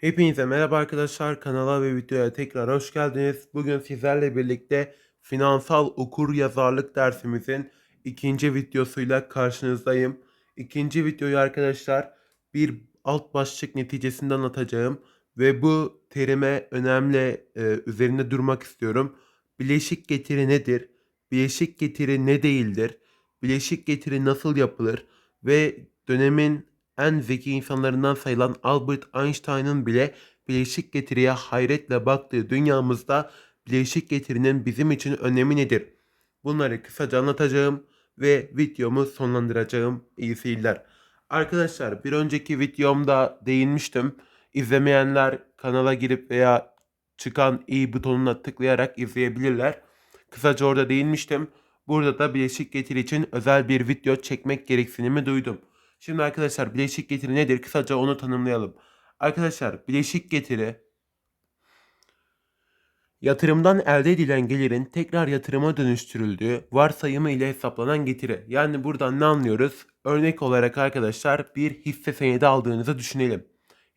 Hepinize merhaba arkadaşlar. Kanala ve videoya tekrar hoş geldiniz. Bugün sizlerle birlikte finansal okur yazarlık dersimizin ikinci videosuyla karşınızdayım. İkinci videoyu arkadaşlar bir alt başlık neticesinde anlatacağım ve bu terime önemli e, üzerinde durmak istiyorum. Bileşik getiri nedir? Bileşik getiri ne değildir? Bileşik getiri nasıl yapılır? Ve dönemin en zeki insanlarından sayılan Albert Einstein'ın bile bileşik getiriye hayretle baktığı dünyamızda bileşik getirinin bizim için önemi nedir? Bunları kısaca anlatacağım ve videomu sonlandıracağım. İyi seyirler. Arkadaşlar bir önceki videomda değinmiştim. İzlemeyenler kanala girip veya çıkan i butonuna tıklayarak izleyebilirler. Kısaca orada değinmiştim. Burada da bileşik getiri için özel bir video çekmek gereksinimi duydum. Şimdi arkadaşlar bileşik getiri nedir? Kısaca onu tanımlayalım. Arkadaşlar bileşik getiri yatırımdan elde edilen gelirin tekrar yatırıma dönüştürüldüğü varsayımı ile hesaplanan getiri. Yani buradan ne anlıyoruz? Örnek olarak arkadaşlar bir hisse senedi aldığınızı düşünelim.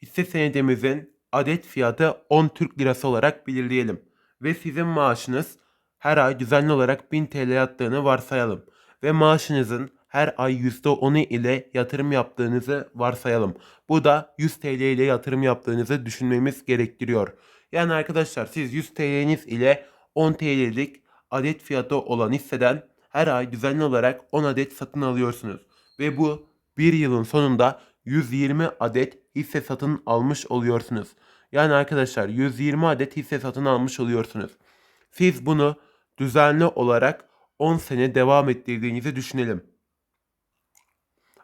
Hisse senedimizin adet fiyatı 10 Türk Lirası olarak belirleyelim. Ve sizin maaşınız her ay düzenli olarak 1000 TL yattığını varsayalım. Ve maaşınızın her ay %10'u ile yatırım yaptığınızı varsayalım. Bu da 100 TL ile yatırım yaptığınızı düşünmemiz gerektiriyor. Yani arkadaşlar siz 100 TL'niz ile 10 TL'lik adet fiyatı olan hisseden her ay düzenli olarak 10 adet satın alıyorsunuz. Ve bu bir yılın sonunda 120 adet hisse satın almış oluyorsunuz. Yani arkadaşlar 120 adet hisse satın almış oluyorsunuz. Siz bunu düzenli olarak 10 sene devam ettirdiğinizi düşünelim.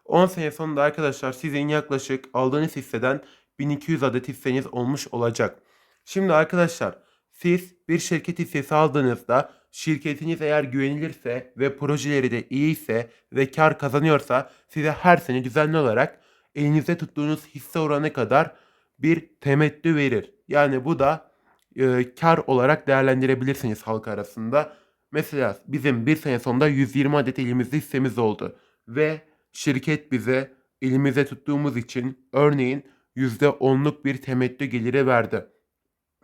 10 sene sonunda arkadaşlar sizin yaklaşık aldığınız hisseden 1200 adet hisseniz olmuş olacak. Şimdi arkadaşlar siz bir şirket hissesi aldığınızda şirketiniz eğer güvenilirse ve projeleri de iyiyse ve kar kazanıyorsa size her sene düzenli olarak elinizde tuttuğunuz hisse oranı kadar bir temettü verir. Yani bu da e, kar olarak değerlendirebilirsiniz halk arasında. Mesela bizim bir sene sonunda 120 adet elimizde hissemiz oldu ve şirket bize elimize tuttuğumuz için örneğin %10'luk bir temettü geliri verdi.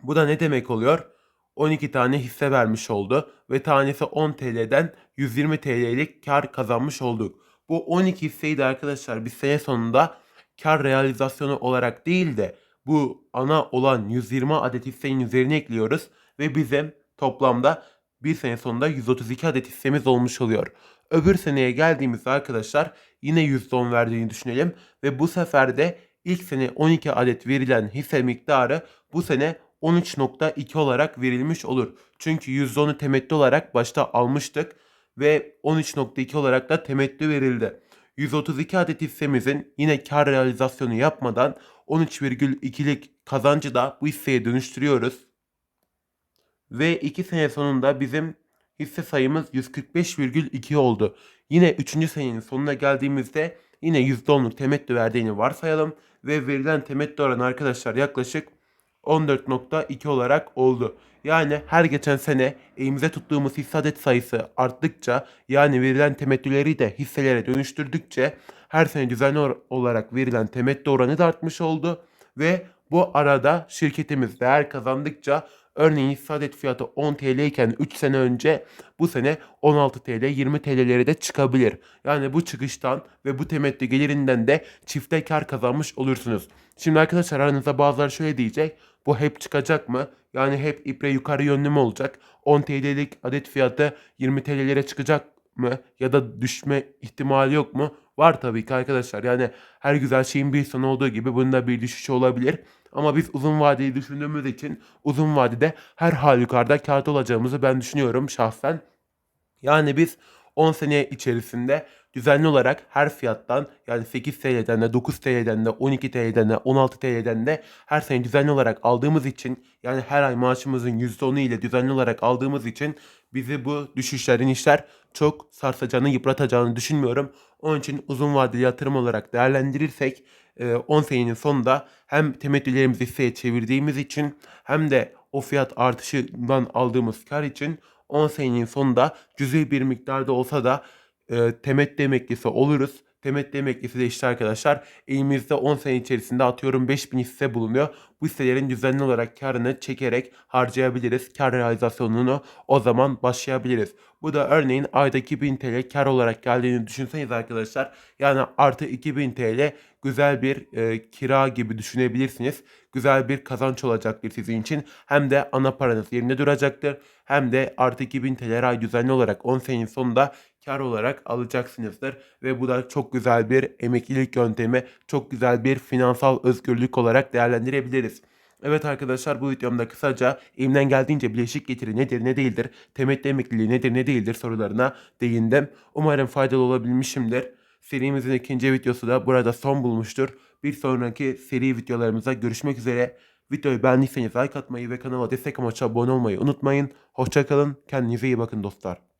Bu da ne demek oluyor? 12 tane hisse vermiş oldu ve tanesi 10 TL'den 120 TL'lik kar kazanmış olduk. Bu 12 hisseyi de arkadaşlar bir sene sonunda kar realizasyonu olarak değil de bu ana olan 120 adet hissenin üzerine ekliyoruz ve bizim toplamda bir sene sonunda 132 adet hissemiz olmuş oluyor. Öbür seneye geldiğimizde arkadaşlar yine %10 verdiğini düşünelim ve bu sefer de ilk sene 12 adet verilen hisse miktarı bu sene 13.2 olarak verilmiş olur. Çünkü %10'u temettü olarak başta almıştık ve 13.2 olarak da temettü verildi. 132 adet hissemizin yine kar realizasyonu yapmadan 13,2'lik kazancı da bu hisseye dönüştürüyoruz. Ve 2 sene sonunda bizim hisse sayımız 145,2 oldu. Yine 3. senenin sonuna geldiğimizde yine %10'luk temettü verdiğini varsayalım ve verilen temettü oranı arkadaşlar yaklaşık 14.2 olarak oldu. Yani her geçen sene elimize tuttuğumuz hisse adet sayısı arttıkça yani verilen temettüleri de hisselere dönüştürdükçe her sene düzenli olarak verilen temettü oranı da artmış oldu ve bu arada şirketimiz değer kazandıkça Örneğin hisse adet fiyatı 10 TL iken 3 sene önce bu sene 16 TL 20 TL'lere de çıkabilir. Yani bu çıkıştan ve bu temettü gelirinden de çifte kar kazanmış olursunuz. Şimdi arkadaşlar aranızda bazıları şöyle diyecek. Bu hep çıkacak mı? Yani hep ibre yukarı yönlü mü olacak? 10 TL'lik adet fiyatı 20 TL'lere çıkacak mı? Ya da düşme ihtimali yok mu? Var tabii ki arkadaşlar. Yani her güzel şeyin bir sonu olduğu gibi bunda bir düşüş olabilir. Ama biz uzun vadeyi düşündüğümüz için uzun vadede her halükarda kârda olacağımızı ben düşünüyorum şahsen. Yani biz 10 sene içerisinde düzenli olarak her fiyattan yani 8 TL'den de 9 TL'den de 12 TL'den de 16 TL'den de her sene düzenli olarak aldığımız için yani her ay maaşımızın %10'u ile düzenli olarak aldığımız için bizi bu düşüşlerin işler çok sarsacağını yıpratacağını düşünmüyorum. Onun için uzun vadeli yatırım olarak değerlendirirsek 10 senenin sonunda hem temettülerimizi hisseye çevirdiğimiz için hem de o fiyat artışından aldığımız kar için 10 senenin sonunda cüzi bir miktarda olsa da e, temettü emeklisi oluruz. Temettü emeklisi de işte arkadaşlar elimizde 10 sene içerisinde atıyorum 5000 hisse bulunuyor. Bu hisselerin düzenli olarak karını çekerek harcayabiliriz. Kar realizasyonunu o zaman başlayabiliriz. Bu da örneğin ayda 2000 TL kar olarak geldiğini düşünseniz arkadaşlar. Yani artı 2000 TL güzel bir e, kira gibi düşünebilirsiniz. Güzel bir kazanç olacaktır sizin için. Hem de ana paranız yerinde duracaktır. Hem de artı 2000 TL ay düzenli olarak 10 senenin sonunda kar olarak alacaksınızdır. Ve bu da çok güzel bir emeklilik yöntemi, çok güzel bir finansal özgürlük olarak değerlendirebiliriz. Evet arkadaşlar bu videomda kısaca elimden geldiğince bileşik getiri nedir ne değildir, temettü emekliliği nedir ne değildir sorularına değindim. Umarım faydalı olabilmişimdir. Serimizin ikinci videosu da burada son bulmuştur. Bir sonraki seri videolarımıza görüşmek üzere. Videoyu beğendiyseniz like atmayı ve kanala destek amaçlı abone olmayı unutmayın. Hoşçakalın, kendinize iyi bakın dostlar.